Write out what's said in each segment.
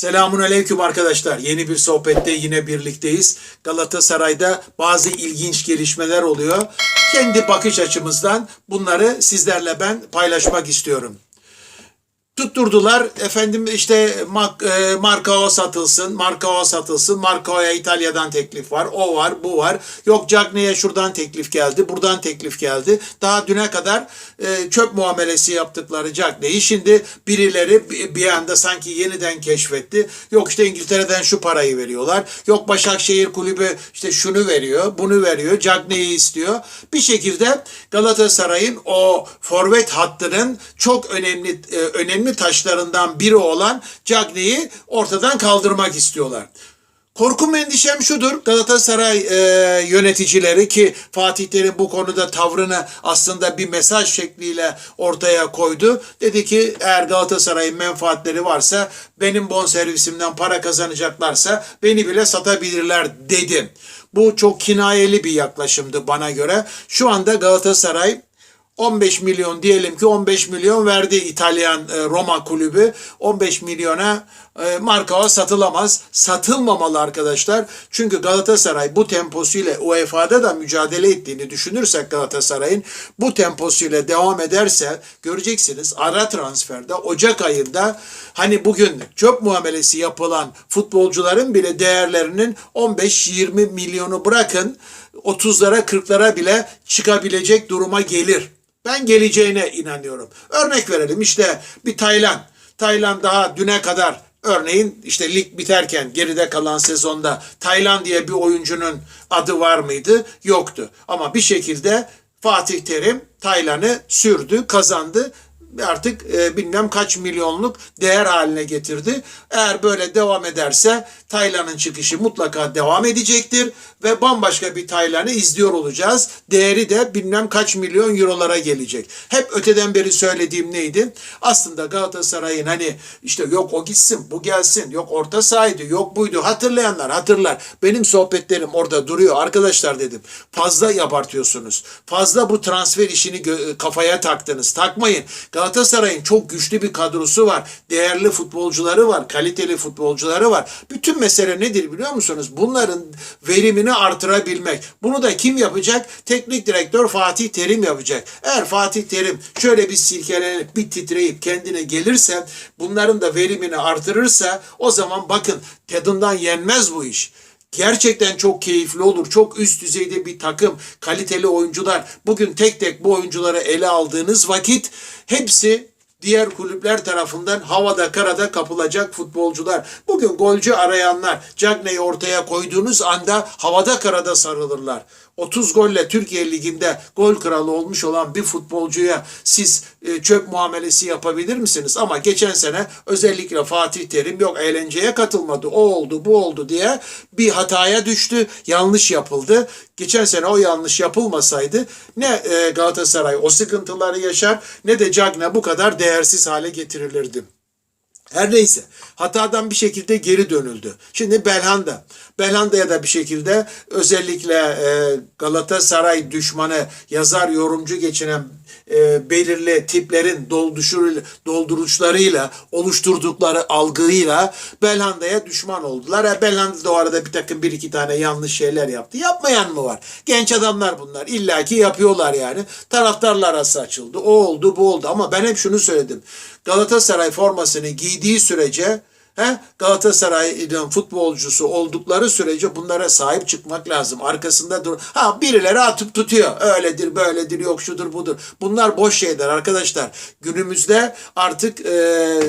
Selamun aleyküm arkadaşlar. Yeni bir sohbette yine birlikteyiz. Galatasaray'da bazı ilginç gelişmeler oluyor. Kendi bakış açımızdan bunları sizlerle ben paylaşmak istiyorum. Tutturdular efendim işte Mark, e, Marcao satılsın, Marcao satılsın, Marcao'ya İtalya'dan teklif var, o var, bu var. Yok Cagney'e şuradan teklif geldi, buradan teklif geldi. Daha düne kadar e, çöp muamelesi yaptıkları Cagney'i şimdi birileri bir- anda sanki yeniden keşfetti. Yok işte İngiltere'den şu parayı veriyorlar. Yok Başakşehir kulübü işte şunu veriyor, bunu veriyor, Cagney'i istiyor. Bir şekilde Galatasaray'ın o forvet hattının çok önemli e, önemli taşlarından biri olan Cagney'i ortadan kaldırmak istiyorlar. Korkum endişem şudur. Galatasaray e, yöneticileri ki Fatih Terim bu konuda tavrını aslında bir mesaj şekliyle ortaya koydu. Dedi ki eğer Galatasaray'ın menfaatleri varsa benim bonservisimden para kazanacaklarsa beni bile satabilirler dedim. Bu çok kinayeli bir yaklaşımdı bana göre. Şu anda Galatasaray 15 milyon diyelim ki 15 milyon verdi İtalyan e, Roma kulübü. 15 milyona e, Markao satılamaz. Satılmamalı arkadaşlar. Çünkü Galatasaray bu temposuyla UEFA'da da mücadele ettiğini düşünürsek Galatasaray'ın bu temposuyla devam ederse göreceksiniz ara transferde Ocak ayında hani bugün çöp muamelesi yapılan futbolcuların bile değerlerinin 15-20 milyonu bırakın 30'lara 40'lara bile çıkabilecek duruma gelir. Ben geleceğine inanıyorum. Örnek verelim işte bir Taylan. Taylan daha düne kadar örneğin işte lig biterken geride kalan sezonda Taylan diye bir oyuncunun adı var mıydı? Yoktu. Ama bir şekilde Fatih Terim Taylan'ı sürdü, kazandı artık e, bilmem kaç milyonluk değer haline getirdi. Eğer böyle devam ederse Taylan'ın çıkışı mutlaka devam edecektir ve bambaşka bir Taylan'ı izliyor olacağız. Değeri de bilmem kaç milyon eurolara gelecek. Hep öteden beri söylediğim neydi? Aslında Galatasaray'ın hani işte yok o gitsin, bu gelsin, yok orta sahaydı, yok buydu. Hatırlayanlar hatırlar. Benim sohbetlerim orada duruyor. Arkadaşlar dedim fazla abartıyorsunuz. Fazla bu transfer işini kafaya taktınız. Takmayın. Galatasaray'ın çok güçlü bir kadrosu var. Değerli futbolcuları var. Kaliteli futbolcuları var. Bütün mesele nedir biliyor musunuz? Bunların verimini artırabilmek. Bunu da kim yapacak? Teknik direktör Fatih Terim yapacak. Eğer Fatih Terim şöyle bir silkelenip bir titreyip kendine gelirse bunların da verimini artırırsa o zaman bakın tadından yenmez bu iş. Gerçekten çok keyifli olur. Çok üst düzeyde bir takım, kaliteli oyuncular. Bugün tek tek bu oyuncuları ele aldığınız vakit hepsi diğer kulüpler tarafından havada karada kapılacak futbolcular. Bugün golcü arayanlar Cagney'i ortaya koyduğunuz anda havada karada sarılırlar. 30 golle Türkiye Ligi'nde gol kralı olmuş olan bir futbolcuya siz e, çöp muamelesi yapabilir misiniz? Ama geçen sene özellikle Fatih Terim yok eğlenceye katılmadı. O oldu bu oldu diye bir hataya düştü. Yanlış yapıldı. Geçen sene o yanlış yapılmasaydı ne e, Galatasaray o sıkıntıları yaşar ne de Cagney bu kadar değersiz hale getirilirdi. Her neyse hatadan bir şekilde geri dönüldü. Şimdi Belhanda. Belhanda'ya da bir şekilde özellikle e, Galatasaray düşmanı yazar yorumcu geçinen e, belirli tiplerin dolduşur, dolduruçlarıyla oluşturdukları algıyla Belhanda'ya düşman oldular. E, Belhanda da o arada bir takım bir iki tane yanlış şeyler yaptı. Yapmayan mı var? Genç adamlar bunlar. İlla ki yapıyorlar yani. Taraftarlar arası açıldı. O oldu bu oldu ama ben hep şunu söyledim. Galatasaray formasını giydiği sürece He? Galatasaray'ın futbolcusu oldukları sürece bunlara sahip çıkmak lazım. Arkasında dur. Ha birileri atıp tutuyor. Öyledir, böyledir, yok şudur budur. Bunlar boş şeyler arkadaşlar. Günümüzde artık e,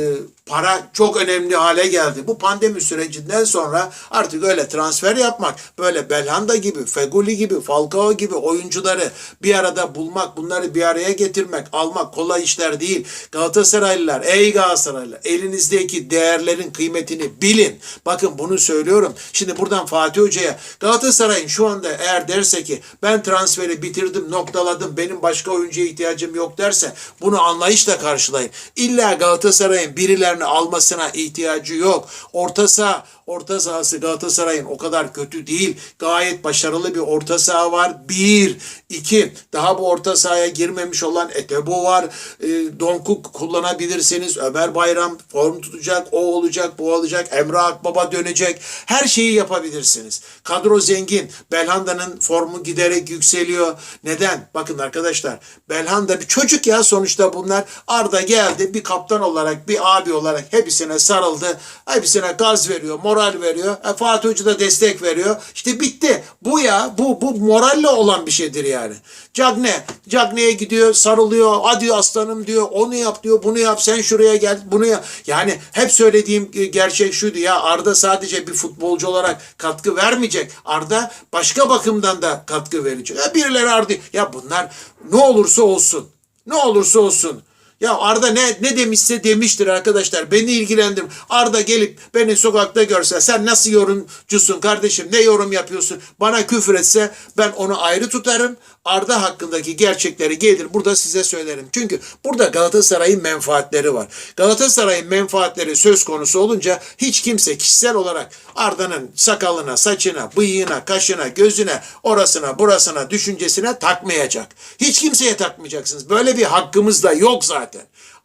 para çok önemli hale geldi. Bu pandemi sürecinden sonra artık öyle transfer yapmak, böyle Belhanda gibi, Feguli gibi, Falcao gibi oyuncuları bir arada bulmak, bunları bir araya getirmek, almak kolay işler değil. Galatasaraylılar, ey Galatasaraylılar, elinizdeki değerlerin kıymetini bilin. Bakın bunu söylüyorum. Şimdi buradan Fatih Hoca'ya Galatasaray'ın şu anda eğer derse ki ben transferi bitirdim, noktaladım, benim başka oyuncuya ihtiyacım yok derse bunu anlayışla karşılayın. İlla Galatasaray'ın birilerini almasına ihtiyacı yok. Orta saha Orta sahası Galatasaray'ın o kadar kötü değil. Gayet başarılı bir orta saha var. Bir. iki. Daha bu orta sahaya girmemiş olan Etebo var. E, Donk'u kullanabilirsiniz. Ömer Bayram form tutacak. O olacak, bu olacak. Emre Akbaba dönecek. Her şeyi yapabilirsiniz. Kadro zengin. Belhanda'nın formu giderek yükseliyor. Neden? Bakın arkadaşlar. Belhanda bir çocuk ya sonuçta bunlar. Arda geldi bir kaptan olarak, bir abi olarak hepsine sarıldı. Hepsine gaz veriyor, moral veriyor. E, Fatih Hoca da destek veriyor. İşte bitti. Bu ya, bu bu moralle olan bir şeydir yani. Cagne, Cagne'ye gidiyor, sarılıyor. Hadi aslanım diyor. Onu yap diyor, bunu yap. Sen şuraya gel, bunu yap. Yani hep söylediğim e, gerçek şuydu ya. Arda sadece bir futbolcu olarak katkı vermeyecek. Arda başka bakımdan da katkı verecek. Ya birileri Arda, ya bunlar ne olursa olsun. Ne olursa olsun. Ya Arda ne ne demişse demiştir arkadaşlar. Beni ilgilendir. Arda gelip beni sokakta görse sen nasıl yorumcusun kardeşim? Ne yorum yapıyorsun? Bana küfür etse ben onu ayrı tutarım. Arda hakkındaki gerçekleri gelir burada size söylerim. Çünkü burada Galatasaray'ın menfaatleri var. Galatasaray'ın menfaatleri söz konusu olunca hiç kimse kişisel olarak Arda'nın sakalına, saçına, bıyığına, kaşına, gözüne, orasına, burasına, düşüncesine takmayacak. Hiç kimseye takmayacaksınız. Böyle bir hakkımız da yok zaten.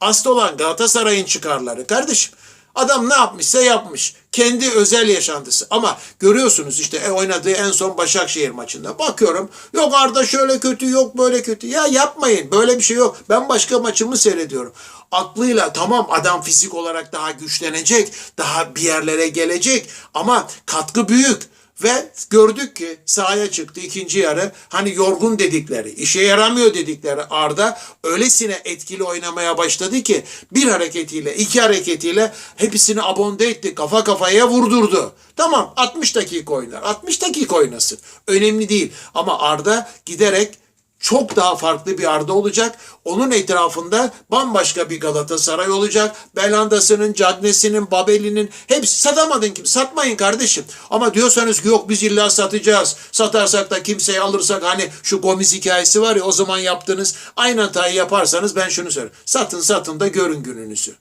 Asıl olan Galatasaray'ın çıkarları. Kardeşim Adam ne yapmışsa yapmış. Kendi özel yaşantısı. Ama görüyorsunuz işte e, oynadığı en son Başakşehir maçında. Bakıyorum yok Arda şöyle kötü yok böyle kötü. Ya yapmayın böyle bir şey yok. Ben başka maçımı seyrediyorum. Aklıyla tamam adam fizik olarak daha güçlenecek. Daha bir yerlere gelecek. Ama katkı büyük. Ve gördük ki sahaya çıktı ikinci yarı hani yorgun dedikleri, işe yaramıyor dedikleri Arda öylesine etkili oynamaya başladı ki bir hareketiyle, iki hareketiyle hepsini abonde etti, kafa kafaya vurdurdu. Tamam 60 dakika oynar, 60 dakika oynasın. Önemli değil ama Arda giderek çok daha farklı bir Arda olacak. Onun etrafında bambaşka bir Galatasaray olacak. Belanda'sının, Cagney'sinin, Babeli'nin hepsi satamadın kim? Satmayın kardeşim. Ama diyorsanız ki yok biz illa satacağız. Satarsak da kimseyi alırsak hani şu Gomis hikayesi var ya o zaman yaptınız. Aynı hatayı yaparsanız ben şunu söylerim. Satın satın da görün gününüzü.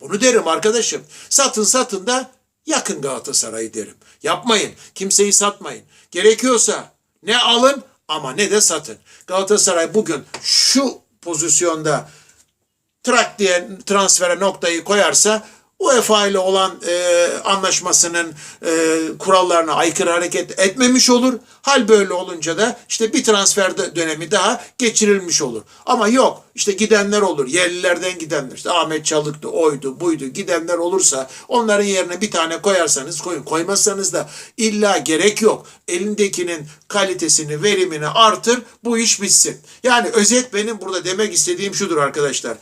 Bunu derim arkadaşım. Satın satın da yakın Galatasaray'ı derim. Yapmayın. Kimseyi satmayın. Gerekiyorsa ne alın ama ne de satın. Galatasaray bugün şu pozisyonda trak diye transfere noktayı koyarsa UEFA ile olan e, anlaşmasının e, kurallarına aykırı hareket etmemiş olur. Hal böyle olunca da işte bir transfer dönemi daha geçirilmiş olur. Ama yok işte gidenler olur. Yerlilerden gidenler işte Ahmet Çalık'tı, oydu, buydu gidenler olursa onların yerine bir tane koyarsanız koyun. Koymazsanız da illa gerek yok. Elindekinin kalitesini, verimini artır bu iş bitsin. Yani özet benim burada demek istediğim şudur arkadaşlar.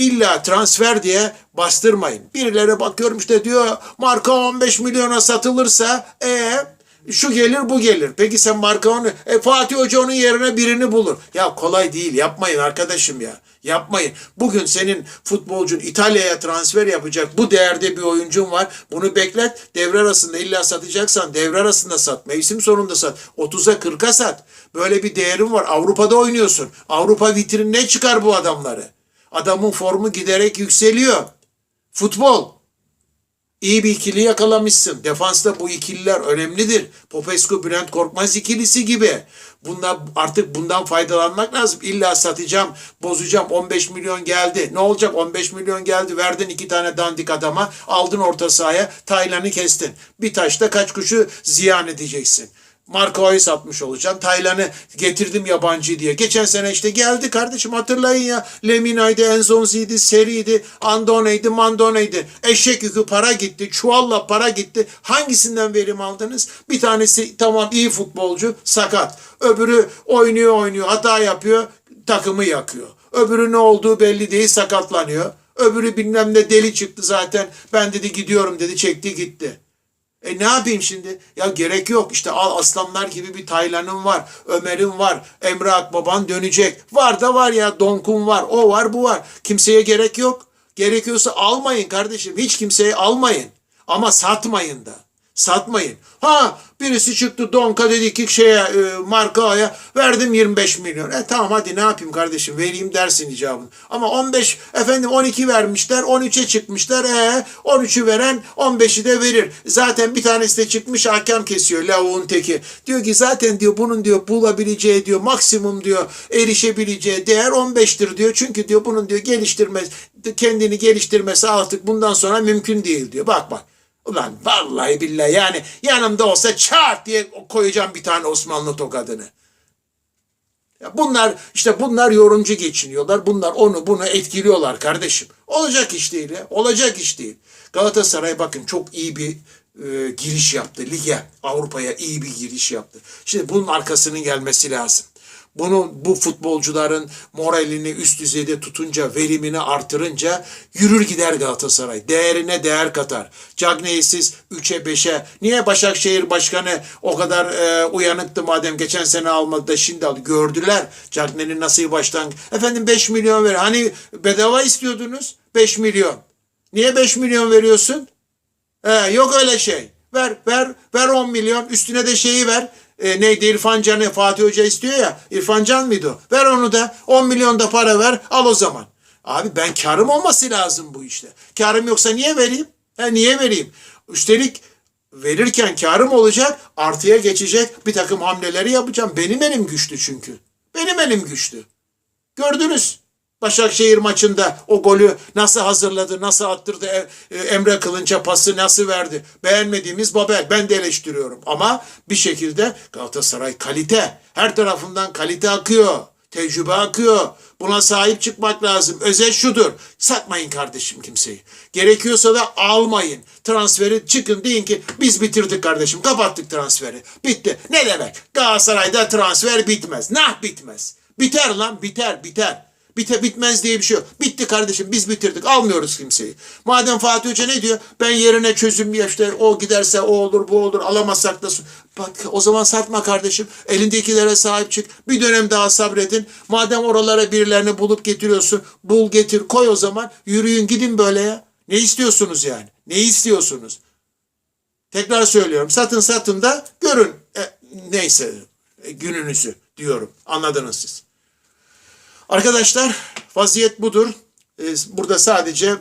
İlla transfer diye bastırmayın. Birilere bakıyorum işte diyor marka 15 milyona satılırsa e şu gelir bu gelir. Peki sen marka onu e, Fatih Hoca onun yerine birini bulur. Ya kolay değil yapmayın arkadaşım ya. Yapmayın. Bugün senin futbolcun İtalya'ya transfer yapacak bu değerde bir oyuncun var. Bunu beklet. Devre arasında illa satacaksan devre arasında sat. Mevsim sonunda sat. 30'a 40'a sat. Böyle bir değerin var. Avrupa'da oynuyorsun. Avrupa vitrinine çıkar bu adamları. Adamın formu giderek yükseliyor. Futbol. İyi bir ikili yakalamışsın. Defansta bu ikililer önemlidir. Popescu, Bülent Korkmaz ikilisi gibi. Bundan, artık bundan faydalanmak lazım. İlla satacağım, bozacağım. 15 milyon geldi. Ne olacak? 15 milyon geldi. Verdin iki tane dandik adama. Aldın orta sahaya. Taylan'ı kestin. Bir taşta kaç kuşu ziyan edeceksin. Marko'yu satmış olacaksın. Taylan'ı getirdim yabancı diye. Geçen sene işte geldi kardeşim hatırlayın ya. Lemina'ydı, Enzonzi'ydi, Seri'ydi, Andone'ydi, Mandone'ydi. Eşek yükü para gitti, çuvalla para gitti. Hangisinden verim aldınız? Bir tanesi tamam iyi futbolcu, sakat. Öbürü oynuyor oynuyor, hata yapıyor, takımı yakıyor. Öbürü ne olduğu belli değil, sakatlanıyor. Öbürü bilmem ne deli çıktı zaten. Ben dedi gidiyorum dedi, çekti gitti. E ne yapayım şimdi? Ya gerek yok. İşte al aslanlar gibi bir Taylan'ın var. Ömer'in var. Emre Akbaban dönecek. Var da var ya. Donkun var. O var bu var. Kimseye gerek yok. Gerekiyorsa almayın kardeşim. Hiç kimseye almayın. Ama satmayın da. Satmayın. Ha birisi çıktı Donka dedi ki şeye e, markaya verdim 25 milyon. E tamam hadi ne yapayım kardeşim vereyim dersin icabını. Ama 15 efendim 12 vermişler 13'e çıkmışlar. E 13'ü veren 15'i de verir. Zaten bir tanesi de çıkmış hakem kesiyor lavuğun teki. Diyor ki zaten diyor bunun diyor bulabileceği diyor maksimum diyor erişebileceği değer 15'tir diyor. Çünkü diyor bunun diyor geliştirme kendini geliştirmesi artık bundan sonra mümkün değil diyor. Bak bak. Ulan vallahi billahi yani yanımda olsa çat diye koyacağım bir tane Osmanlı tokadını. Ya bunlar işte bunlar yorumcu geçiniyorlar. Bunlar onu bunu etkiliyorlar kardeşim. Olacak iş değil ya. Olacak iş değil. Galatasaray bakın çok iyi bir e, giriş yaptı lige. Avrupa'ya iyi bir giriş yaptı. Şimdi bunun arkasının gelmesi lazım. Bunu bu futbolcuların moralini üst düzeyde tutunca, verimini artırınca yürür gider Galatasaray. Değerine değer katar. Cagney'i siz 3'e 5'e niye Başakşehir Başkanı o kadar e, uyanıktı madem geçen sene almadı da şimdi aldı. Gördüler Cagney'in nasıl baştan. Efendim 5 milyon ver. Hani bedava istiyordunuz? 5 milyon. Niye 5 milyon veriyorsun? He, yok öyle şey. Ver ver ver 10 milyon üstüne de şeyi ver. E, neydi İrfan Can'ı Fatih Hoca istiyor ya. İrfan Can mıydı o? Ver onu da 10 milyon da para ver al o zaman. Abi ben karım olması lazım bu işte. Karım yoksa niye vereyim? He, niye vereyim? Üstelik verirken karım olacak artıya geçecek bir takım hamleleri yapacağım. Benim elim güçlü çünkü. Benim elim güçlü. Gördünüz. Başakşehir maçında o golü nasıl hazırladı, nasıl attırdı, E- e, Emre Kılınç'a pası nasıl verdi. Beğenmediğimiz Babel. Ben de eleştiriyorum. Ama bir şekilde Galatasaray kalite. Her tarafından kalite akıyor. Tecrübe akıyor. Buna sahip çıkmak lazım. Özet şudur. Satmayın kardeşim kimseyi. Gerekiyorsa da almayın. Transferi çıkın deyin ki biz bitirdik kardeşim. Kapattık transferi. Bitti. Ne demek? Galatasaray'da transfer bitmez. Nah bitmez. Biter lan biter biter. Bite bitmez diye bir şey yok. Bitti kardeşim biz bitirdik. Almıyoruz kimseyi. Madem Fatih Hoca ne diyor? Ben yerine çözüm işte o giderse o olur bu olur alamazsak da bak o zaman satma kardeşim. Elindekilere sahip çık. Bir dönem daha sabredin. Madem oralara birilerini bulup getiriyorsun. Bul getir koy o zaman. Yürüyün gidin böyle ya. Ne istiyorsunuz yani? Ne istiyorsunuz? Tekrar söylüyorum. Satın satın da görün. E, neyse e, gününüzü diyorum. Anladınız siz. Arkadaşlar vaziyet budur. Ee, Burada sadece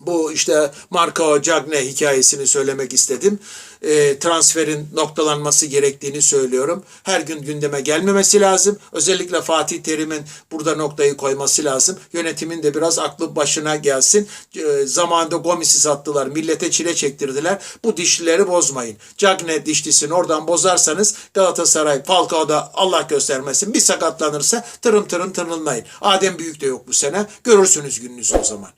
bu işte Marco Cagne hikayesini söylemek istedim. Ee, transferin noktalanması gerektiğini söylüyorum. Her gün gündeme gelmemesi lazım. Özellikle Fatih Terim'in burada noktayı koyması lazım. Yönetimin de biraz aklı başına gelsin. Ee, zamanında Gomis'i sattılar. Millete çile çektirdiler. Bu dişlileri bozmayın. Cagne dişlisini oradan bozarsanız Galatasaray Falcao'da Allah göstermesin bir sakatlanırsa tırım tırım tırnılmayın. Adem Büyük de yok bu sene. Görürsünüz gününüzü o zaman.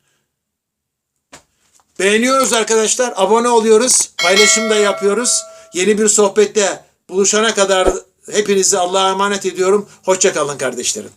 Beğeniyoruz arkadaşlar. Abone oluyoruz. Paylaşım da yapıyoruz. Yeni bir sohbette buluşana kadar hepinizi Allah'a emanet ediyorum. Hoşçakalın kardeşlerim.